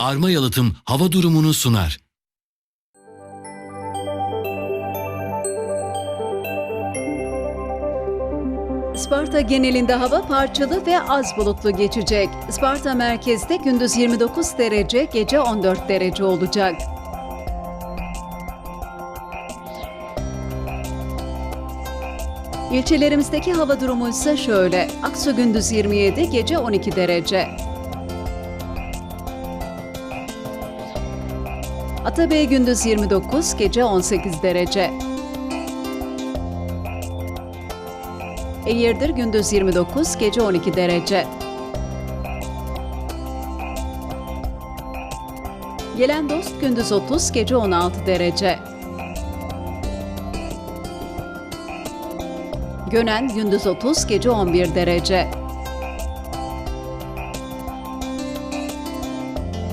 Arma Yalıtım hava durumunu sunar. Isparta genelinde hava parçalı ve az bulutlu geçecek. Isparta merkezde gündüz 29 derece, gece 14 derece olacak. İlçelerimizdeki hava durumu ise şöyle. Aksu gündüz 27, gece 12 derece. Atabey gündüz 29, gece 18 derece. Eğirdir gündüz 29, gece 12 derece. Gelen dost gündüz 30, gece 16 derece. Gönen gündüz 30, gece 11 derece.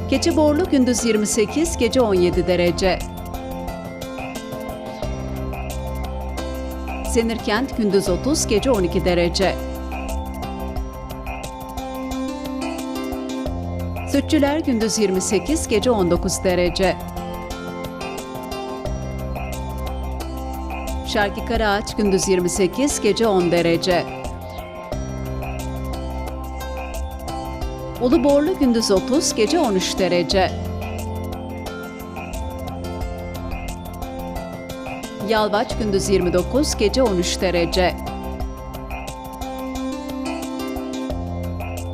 Keçiborlu gündüz 28, gece 17 derece. Senirkent gündüz 30, gece 12 derece. Sütçüler gündüz 28, gece 19 derece. Şarkı Karaağaç gündüz 28, gece 10 derece. Uluborlu gündüz 30, gece 13 derece. Yalvaç gündüz 29, gece 13 derece.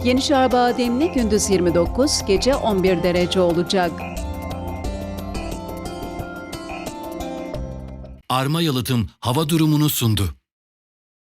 Yenişehir Bademli gündüz 29, gece 11 derece olacak. Arma Yalıtım hava durumunu sundu.